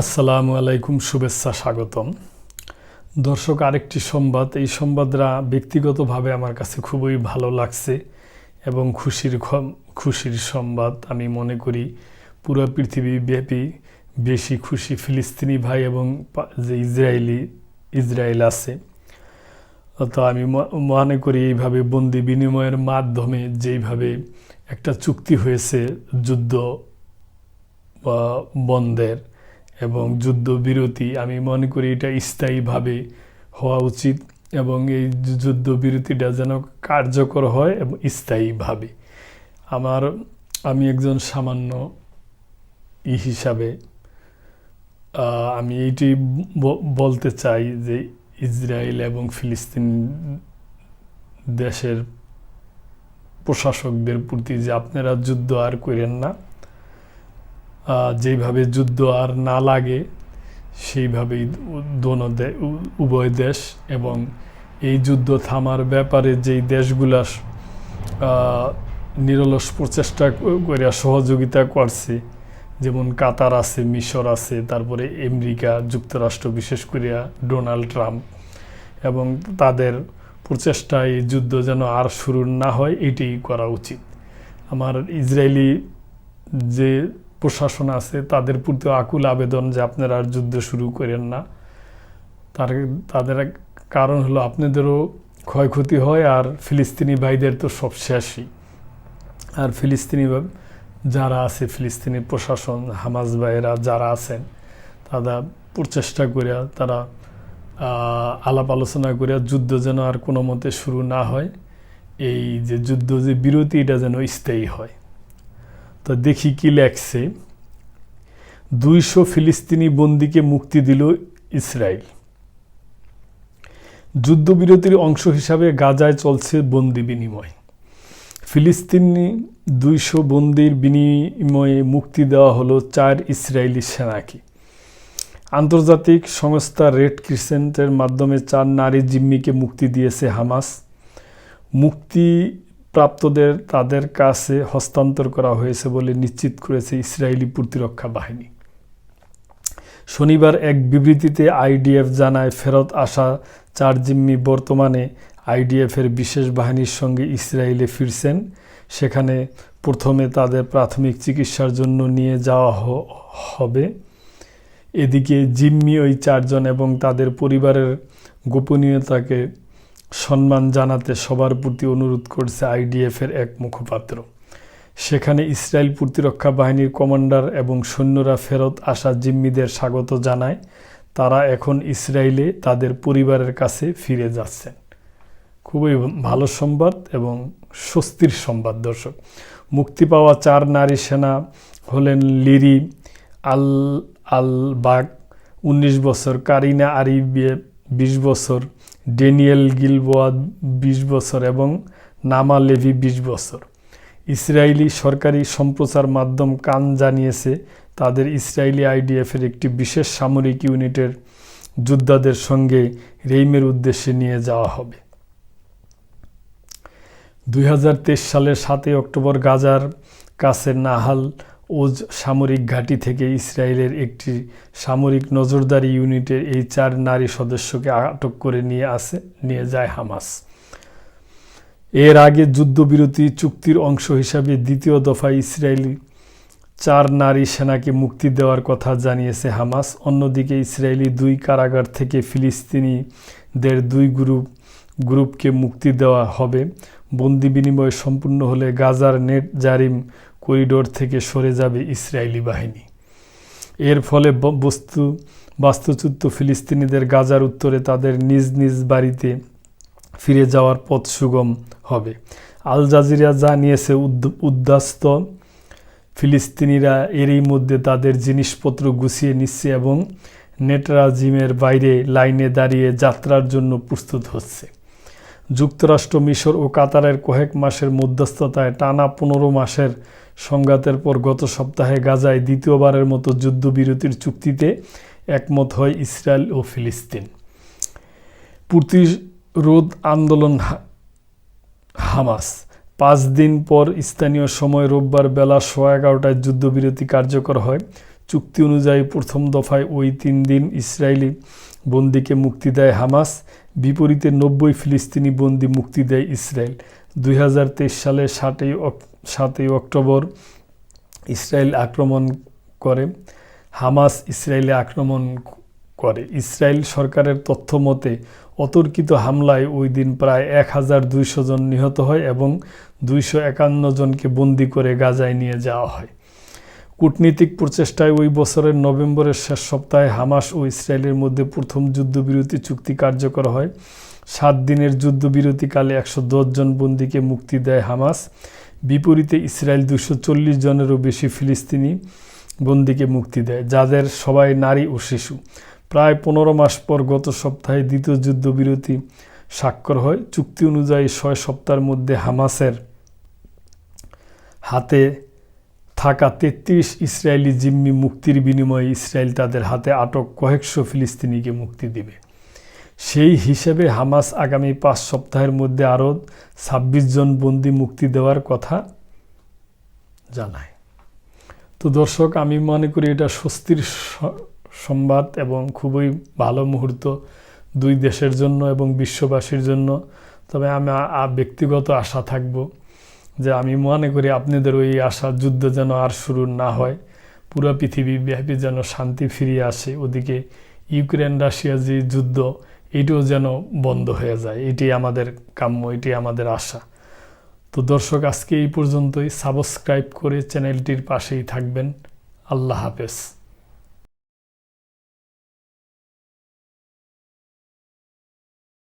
আসসালামু আলাইকুম, শুভেচ্ছা, স্বাগতম। দর্শক, আরেকটি সংবাদ। এই সংবাদরা ব্যক্তিগতভাবে আমার কাছে খুবই ভালো লাগছে এবং খুশির খুশির সংবাদ। আমি মনে করি পুরো পৃথিবী ব্যাপী বেশি খুশি ফিলিস্তিনি ভাই এবং যে ইসরায়েলি, ইসরায়েল আছে। তো আমি মনে করি এইভাবে বন্দি বিনিময়ের মাধ্যমে যেইভাবে একটা চুক্তি হয়েছে যুদ্ধ বা বন্ধের এবং যুদ্ধবিরতি, আমি মনে করি এটা স্থায়ীভাবে হওয়া উচিত এবং এই যুদ্ধবিরতিটা যেন কার্যকর হয় এবং স্থায়ীভাবে। আমার, আমি একজন সামান্য ই হিসাবে আমি এইটি বলতে চাই যে ইসরায়েল এবং ফিলিস্তিন দেশের প্রশাসকদের প্রতি যে আপনারা যুদ্ধ আর করেন না আহ, যেইভাবে যুদ্ধ আর না লাগে সেইভাবেই দোনো উভয় দেশ এবং এই যুদ্ধ থামার ব্যাপারে যেই দেশগুলা নিরলস প্রচেষ্টা করে সহযোগিতা করছে যেমন কাতার আছে মিশর আছে তারপরে আমেরিকা যুক্তরাষ্ট্র বিশেষ করে ডোনাল্ড ট্রাম্প এবং তাদের প্রচেষ্টায় এই যুদ্ধ যেন আর শুরু না হয় এটাই করা উচিত। আমার ইসরায়েলি যে প্রশাসন আছে, তাদের প্রতি আকুল আবেদন যে আপনারা আর যুদ্ধ শুরু করেন না। তার, তাদের কারণ হলো আপনাদেরও ক্ষয়ক্ষতি হয় আর ফিলিস্তিনি ভাইদের তো সব শেষই। আর ফিলিস্তিনি যারা আছে ফিলিস্তিনি প্রশাসন হামাজ ভাইয়েরা যারা আছেন, তারা প্রচেষ্টা করিয়া, তারা আলাপ আলোচনা করিয়া যুদ্ধ যেন আর কোনো মতে শুরু না হয়। এই যে যুদ্ধ যে বিরতি এটা যেন স্থায়ী হয়। তো দেখি কি লেখছে। দুইশো ফিলিস্তিনি বন্দিকে মুক্তি দিল ইসরায়েল যুদ্ধবিরতির অংশ হিসাবে গাজায় চলছে বন্দি বিনিময়। ফিলিস্তিনি দুইশো বন্দির বিনিময়ে মুক্তি দেওয়া হলো চার ইসরায়েলি সেনাকে। আন্তর্জাতিক সংস্থা রেড ক্রিসেন্টের মাধ্যমে চার নারী জিম্মিকে মুক্তি দিয়েছে হামাস। মুক্তি প্রাপ্তদের, তাদের কাছে হস্তান্তর করা হয়েছে বলে নিশ্চিত করেছে ইসরায়েলি প্রতিরক্ষা বাহিনী। শনিবার এক বিবৃতিতে আইডিএফ জানায়, ফেরত আসা চার জিম্মি বর্তমানে আইডিএফের বিশেষ বাহিনীর সঙ্গে ইসরায়েলে ফিরছেন। সেখানে প্রথমে তাদের প্রাথমিক চিকিৎসার জন্য নিয়ে যাওয়া হবে। এদিকে জিম্মি ওই চারজন এবং তাদের পরিবারের গোপনীয়তাকে সম্মান জানাতে সবার প্রতি অনুরোধ করছে আইডিএফের এক মুখপাত্র। সেখানে ইসরায়েল প্রতিরক্ষা বাহিনীর কমান্ডার এবং সৈন্যরা ফেরত আসা জিম্মিদের স্বাগত জানায়। তারা এখন ইসরায়েলে তাদের পরিবারের কাছে ফিরে যাচ্ছেন। খুবই ভালো সংবাদ এবং স্বস্তির সংবাদ, দর্শক। মুক্তি পাওয়া চার নারী সেনা হলেন লিরি আল আল বাগ উনিশ বছর, কারিনা আরিবিয়ে বিশ বছর ডেনিয়েল গিলবোয়া বিশ বছর এবং নামা লেভি বিশ বছর। ইসরায়েলি সরকারি সম্প্রচার মাধ্যম কান জানিয়েছে, তাদের ইসরায়েলি আইডিএফের একটি বিশেষ সামরিক ইউনিটের যোদ্ধাদের সঙ্গে রেইমের উদ্দেশ্যে নিয়ে যাওয়া হবে। দুই হাজার তেইশ সালের সাতই অক্টোবর গাজার কাছে নাহাল ওজ সামরিক ঘাঁটি থেকে ইসরায়েলের একটি সামরিক নজরদারি ইউনিটের এই চার নারী সদস্যকে আটক করে নিয়ে আসে, নিয়ে যায় হামাস। এর আগে যুদ্ধবিরতি চুক্তির অংশ হিসাবে দ্বিতীয় দফায় ইসরায়েলি চার নারী সেনাকে মুক্তি দেওয়ার কথা জানিয়েছে হামাস। অন্যদিকে ইসরায়েলি দুই কারাগার থেকে ফিলিস্তিনিদের দুই গ্রুপ, গ্রুপকে মুক্তি দেওয়া হবে। বন্দি বিনিময় সম্পূর্ণ হলে গাজার নেট জারিম করিডোর থেকে সরে যাবে ইসরায়েলি বাহিনী। এর ফলে বস্তু, বাস্তুচ্যুত ফিলিস্তিনিদের গাজার উত্তরে তাদের নিজ নিজ বাড়িতে ফিরে যাওয়ার পথ সুগম হবে। আল জাজিরা জানিয়েছে উদ্বাস্ত ফিলিস্তিনিরা, এরই মধ্যে তাদের জিনিসপত্র গুছিয়ে নিচ্ছে এবং নেটরাজিমের বাইরে লাইনে দাঁড়িয়ে যাত্রার জন্য প্রস্তুত হচ্ছে। যুক্তরাষ্ট্র, মিশর ও কাতারের কয়েক মাসের মধ্যস্থতায় টানা পনেরো মাসের সংঘাতের পর গত সপ্তাহে গাজায় দ্বিতীয়বারের মতো যুদ্ধবিরতির চুক্তিতে একমত হয় ইসরায়েল ও ফিলিস্তিন। প্রতিরোধ আন্দোলন হামাস। পাঁচ দিন পর স্থানীয় সময় রোববার বেলা সোয়া এগারোটায় যুদ্ধবিরতি কার্যকর হয়। চুক্তি অনুযায়ী প্রথম দফায় ওই তিন দিন ইসরায়েলি বন্দিকে মুক্তি দেয় হামাস। বিপরীতে নব্বই ফিলিস্তিনি বন্দি মুক্তি দেয় ইসরায়েল। দুই হাজার তেইশ সালে সাতই সাতই অক্টোবর ইসরায়েল আক্রমণ করে, হামাস ইসরায়েলে আক্রমণ করে। ইসরায়েল সরকারের তথ্য মতে, অতর্কিত হামলায় ওই দিন প্রায় এক হাজার দুইশো জন নিহত হয় এবং দুইশো একান্ন জনকে বন্দি করে গাজায় নিয়ে যাওয়া হয়। কূটনীতিক প্রচেষ্টায় ওই বছরের নভেম্বরের শেষ সপ্তাহে হামাস ও ইসরায়েলের মধ্যে প্রথম যুদ্ধবিরতি চুক্তি কার্যকর হয়। সাত দিনের যুদ্ধবিরতিকালে একশো দশ জন বন্দীকে মুক্তি দেয় হামাস। বিপরীতে ইসরায়েল দুশো চল্লিশ জনেরও বেশি ফিলিস্তিনি বন্দিকে মুক্তি দেয়, যাদের সবাই নারী ও শিশু। প্রায় পনেরো মাস পর গত সপ্তাহে দ্বিতীয় যুদ্ধবিরতি স্বাক্ষর হয়। চুক্তি অনুযায়ী ছয় সপ্তাহের মধ্যে হামাসের হাতে থাকা তেত্রিশ ইসরায়েলি জিম্মি মুক্তির বিনিময়ে ইসরায়েল তাদের হাতে আটক কয়েকশো ফিলিস্তিনিকে মুক্তি দিবে। সেই হিসেবে হামাস আগামী পাঁচ সপ্তাহের মধ্যে আরও ছাব্বিশ জন বন্দি মুক্তি দেওয়ার কথা জানায়। তো দর্শক, আমি মনে করি এটা স্বস্তির সংবাদ এবং খুবই ভালো মুহূর্ত দুই দেশের জন্য এবং বিশ্ববাসীর জন্য। তবে আমি ব্যক্তিগত আশা থাকব যে আমি মনে করি আপনাদের ওই আশা যুদ্ধ যেন আর শুরু না হয়। পুরো পৃথিবী ব্যাপী যেন শান্তি ফিরিয়ে আসে। ওদিকে ইউক্রেন রাশিয়া যে যুদ্ধ এটিও যেন বন্ধ হয়ে যায়। এটি আমাদের কাম্য, এটি আমাদের আশা। তো দর্শক, আজকে এই পর্যন্তই। সাবস্ক্রাইব করে চ্যানেলটির পাশেই থাকবেন। আল্লাহ হাফেজ।